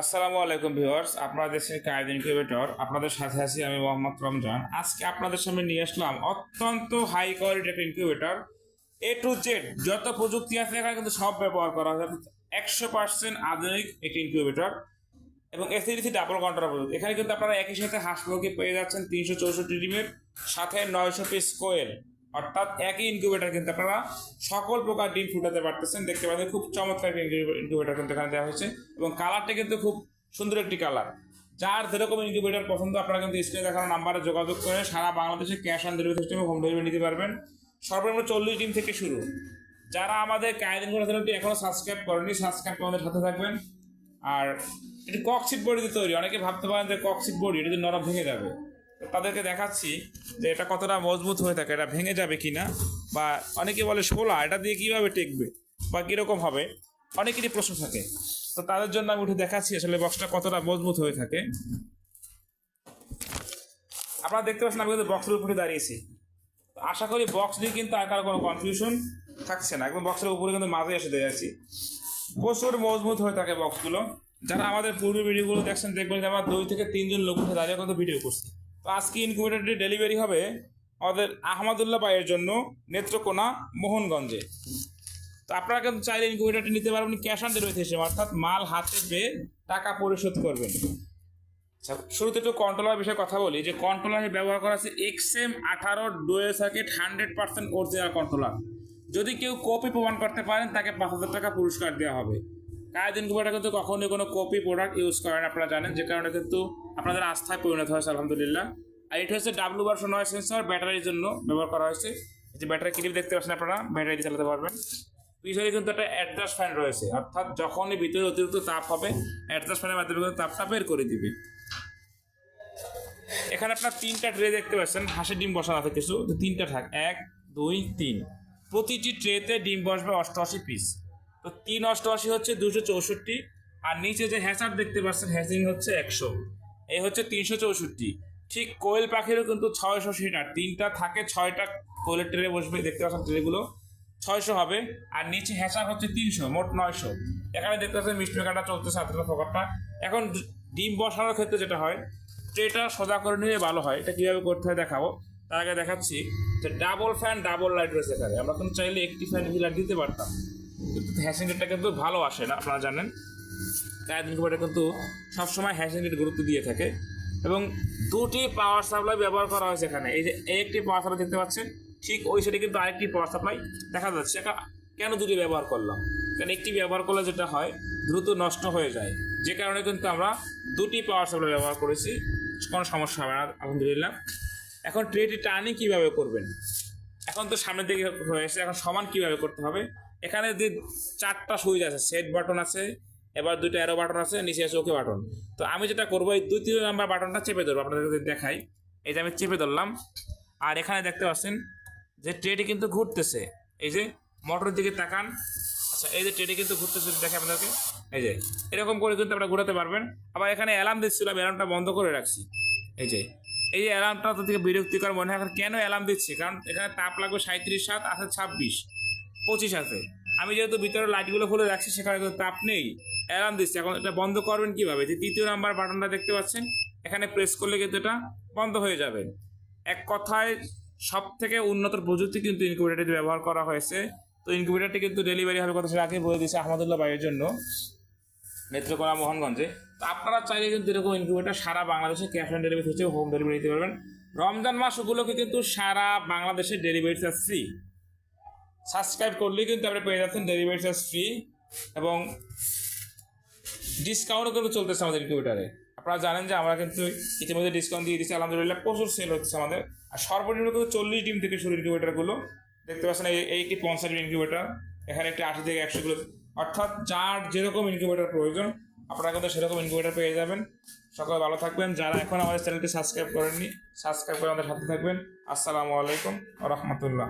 আসসালামু আলাইকুম ভিউয়ার্স, আপনারা দেখছেন কায়েদ ইনকিউবেটর আপনাদের সাথে আছি আমি মোহাম্মদ রমজান। আজকে আপনাদের সামনে নিয়ে আসলাম অত্যন্ত হাই কোয়ালিটি একটা ইনকিউবেটর এ টু জেড যত প্রযুক্তি আছে, এখানে কিন্তু সব ব্যবহার করা হয়। একশো পার্সেন্ট আধুনিক একটি ইনকিউবেটর এবং এসিডিসি ডাবল কন্ট্রোল প্রযুক্তি এখানে কিন্তু আপনারা একই সাথে হাঁস পেয়ে যাচ্ছেন তিনশো চৌষট্টি ডিমের, সাথে নয়শো পিস কোয়েল। অর্থাৎ একই ইনকিউবেটর কিন্তু আপনারা সকল প্রকার ডিম ফুটাতে পারতেছেন। দেখতে পাচ্ছেন, খুব চমৎকার ইনকিউবেটর কিন্তু এখানে দেওয়া হয়েছে এবং কালারটা কিন্তু খুব সুন্দর একটি কালার যার যেরকম ইনকিউবেটর পছন্দ, আপনারা কিন্তু স্ক্রিনে দেখানো নাম্বারে যোগাযোগ করে সারা বাংলাদেশে ক্যাশ অন ডেলিভারি সিস্টেমে হোম ডেলিভারি নিতে পারবেন। সর্বনিম্ন চল্লিশ ডিম থেকে শুরু। যারা আমাদের কায়দিন চ্যানেলটি এখনও সাবস্ক্রাইব করেনি সাবস্ক্রাইব আমাদের সাথে থাকবেন। আর এটি ককশিট বডি তৈরি, অনেকে ভাবতে পারেন যে ককশিট বডি এটা নরম ভেঙে যাবে। তাদেরকে দেখাচ্ছি যে এটা কতটা মজবুত হয়ে থাকে, এটা ভেঙে যাবে কিনা? বা অনেকে বলে শোলা, এটা দিয়ে কীভাবে টেকবে? বা কীরকম হবে? অনেকেরই প্রশ্ন থাকে। তো তাদের জন্য আমি উঠে দেখাচ্ছি আসলে বক্সটা কতটা মজবুত হয়ে থাকে। আপনারা দেখতে পাচ্ছেন আমি কিন্তু বক্সের উপরে দাঁড়িয়েছি। আশা করি বক্স নিয়ে কিন্তু আর কারও কোনো কনফিউশন থাকছে না। একদম বক্সের উপরে কিন্তু মাঝে এসে দাঁড়িয়েছি। প্রচুর মজবুত হয়ে থাকে বক্সগুলো যারা আমাদের পূর্বে ভিডিওগুলো দেখছেন, দেখবেন যে আমরা দুই থেকে তিনজন লোক উঠে দাঁড়িয়ে কিন্তু ভিডিও করছি। তো আজকে ইনকিউবেটরটি ডেলিভারি হবে আমাদের আহমদুল্লাহ ভাইয়ের জন্য নেত্রকোনা মোহনগঞ্জে। তো আপনারা কিন্তু চাইলে ইনকিউবেটরটি নিতে পারবেন ক্যাশ অন ডেলিভারি হিসেবে অর্থাৎ মাল হাতে পেয়ে টাকা পরিশোধ করবেন। আচ্ছা শুরুতে একটু কন্ট্রোলার বিষয়ে কথা বলি। যে কন্ট্রোলারে ব্যবহার করা আছে এক্সএম আঠারো dual circuit hundred percent original controller যদি কেউ কপি প্রমাণ করতে পারেন, তাকে পাঁচ হাজার টাকা পুরস্কার দেওয়া হবে। কায়েদ ইনকিউবেটার কিন্তু কখনোই কোনো কপি প্রোডাক্ট ইউজ করেন আপনারা জানেন। যে কারণে কিন্তু আপনাদের আস্থায় পরিণত হয়েছে, আলহামদুলিল্লাহ। আর এটা হচ্ছে ডাব্লু বারশো নয় সেন্সর ব্যাটারির জন্য ব্যবহার করা হয়েছে। যে ব্যাটারি ক্লিপ দেখতে পাচ্ছেন আপনারা ব্যাটারি দিয়ে চালাতে পারবেন। পিছনে কিন্তু একটা অ্যাডজাস্ট ফ্যান রয়েছে, অর্থাৎ যখনই ভিতরে অতিরিক্ত তাপ হবে অ্যাডজাস্ট ফ্যানের মাধ্যমে কিন্তু তাপটা বের করে দিবে। এখানে আপনার তিনটা ট্রে দেখতে পাচ্ছেন, হাঁসের ডিম বসানো আছে কিছু। তো তিনটা থাক, এক, দুই, তিন। প্রতিটি ট্রেতে ডিম বসবে অষ্টআশি পিস তো তিন অষ্টআশি হচ্ছে দুশো চৌষট্টি, আর নিচে যে হ্যাচার দেখতে পাচ্ছেন হ্যাচিং হচ্ছে একশো। এই হচ্ছে তিনশো চৌষট্টি। ঠিক কোয়েল পাখিরও কিন্তু ছয়শো সিটার। তিনটা থাকে, ছয়টা কোয়েলের ট্রেনে বসবে, দেখতে পাচ্ছেন ট্রেগুলো। ছয়শো হবে, আর নিচে হ্যাচার হচ্ছে তিনশো, মোট নয়শো। এখানে দেখতে পাচ্ছেন মিষ্টি মেকাটা চলতেছে হাতের ফোকারটা এখন ডিম বসানোর ক্ষেত্রে যেটা হয়, ট্রেটা সোজা করে নিলে ভালো হয়। এটা কীভাবে করতে হয় দেখাবো। তার আগে দেখাচ্ছি যে ডাবল ফ্যান, ডাবল লাইট রয়েছে এখানে। আমরা কিন্তু চাইলে একটি ফ্যান লাইট দিতে পারতাম। কিন্তু হ্যাসিংটা কিন্তু ভালো আসে না, আপনারা জানেন। কায়েদ ইনকুবেটার কিন্তু সবসময় হ্যাসিংয়ের গুরুত্ব দিয়ে থাকে। এবং দুটি পাওয়ার সাপ্লাই ব্যবহার করা হয়েছে এখানে। এই যে একটি পাওয়ার সাপ্লাই দেখতে পাচ্ছেন, ঠিক ওই সাইডে কিন্তু আরেকটি পাওয়ার সাপ্লাই দেখা যাচ্ছে। কেন দুটি ব্যবহার করলাম? কারণ একটি ব্যবহার করলে যেটা হয়, দ্রুত নষ্ট হয়ে যায়। যে কারণে কিন্তু আমরা দুটি পাওয়ার সাপ্লাই ব্যবহার করেছি, কোনো সমস্যা হবে না, আলহামদুলিল্লাহ। এখন ট্রেটি টার্নিং কীভাবে করবেন? এখন তো সামনের দিকে হয়েছে, এখন সমান কীভাবে করতে হবে? এখানে যে চারটা সুইচ আছে সেট বাটন আছে এবার দুটো অ্যারো বাটন আছে, নিচে আছে ওকে বাটন তো আমি যেটা করব, এই দ্বিতীয় নাম্বার বাটনটা চেপে ধরবো, আপনাদের দেখাই। এই যে আমি চেপে ধরলাম। আর এখানে দেখতে পাচ্ছেন যে ট্রেটি কিন্তু ঘুরতেছে। এই যে মোটরের দিকে তাকান। আচ্ছা এই যে ট্রেটি কিন্তু ঘুরতেছে দেখে আপনাদেরকে। এই যে, এরকম করে কিন্তু আপনারা ঘোরাতে পারবেন। আবার এখানে অ্যালার্ম দিচ্ছিলাম অ্যালার্মটা বন্ধ করে রাখছি। এই যে এই যে অ্যালার্মটা তো থেকে বিরক্তিকর মনে হয় কেন অ্যালার্ম দিচ্ছি? কারণ এখানে তাপ লাগবে সাঁত্রিশ সাত, আছে ছাব্বিশ, পঁচিশ আছে। আমি যেহেতু ভিতরে লাইটগুলো খুলে রাখছি, সেখানে কিন্তু তাপ নেই। অ্যালার্ম দিচ্ছে। এখন এটা বন্ধ করবেন কীভাবে? যে তৃতীয় নাম্বার বাটনটা দেখতে পাচ্ছেন, এখানে প্রেস করলে কিন্তু এটা বন্ধ হয়ে যাবে। এক কথায় সব থেকে উন্নত প্রযুক্তি কিন্তু ইনকিউবেটারটি ব্যবহার করা হয়েছে। তো ইনকিউবেটারটি কিন্তু ডেলিভারি হবে কথা সেটা আগে বলে দিয়েছে আহমদুল্লাহ ভাইয়ের জন্য। নেত্রকোনা মোহনগঞ্জে। তো আপনারা চাইলে কিন্তু এরকম ইনকিউবেটার সারা বাংলাদেশে ক্যাশ অন ডেলিভারি হচ্ছে হোম ডেলিভারি নিতে পারবেন। রমজান মাস উপলক্ষে কিন্তু সারা বাংলাদেশে ডেলিভারি ফ্রি সাবস্ক্রাইব করলেই কিন্তু আপনি পেয়ে যাচ্ছেন ডেলিভারি চার্জ ফ্রি এবং ডিসকাউন্টও কিন্তু চলতেছে আমাদের ইনকিউবেটারে আপনারা জানেন যে আমরা কিন্তু ইতিমধ্যে ডিসকাউন্ট দিয়ে দিচ্ছি আলহামদুলিল্লাহ প্রচুর সেল হচ্ছে আমাদের। আর সর্বনিম্ন কিন্তু চল্লিশ ডিম থেকে শুরু ইনকিউবেটারগুলো দেখতে পাচ্ছেন এই একটি পঞ্চাশ ইনকিউবেটার এখানে একটি আশি থেকে একশো কিলো অর্থাৎ যার যেরকম ইনকিউবেটার প্রয়োজন, আপনারা কিন্তু সেরকম ইনকিউবেটার পেয়ে যাবেন। সকলে ভালো থাকবেন। যারা এখন আমাদের চ্যানেলটি সাবস্ক্রাইব করেননি সাবস্ক্রাইব করে আমাদের সাথে থাকবেন। আসসালামু আলাইকুম রহমতুল্লাহ।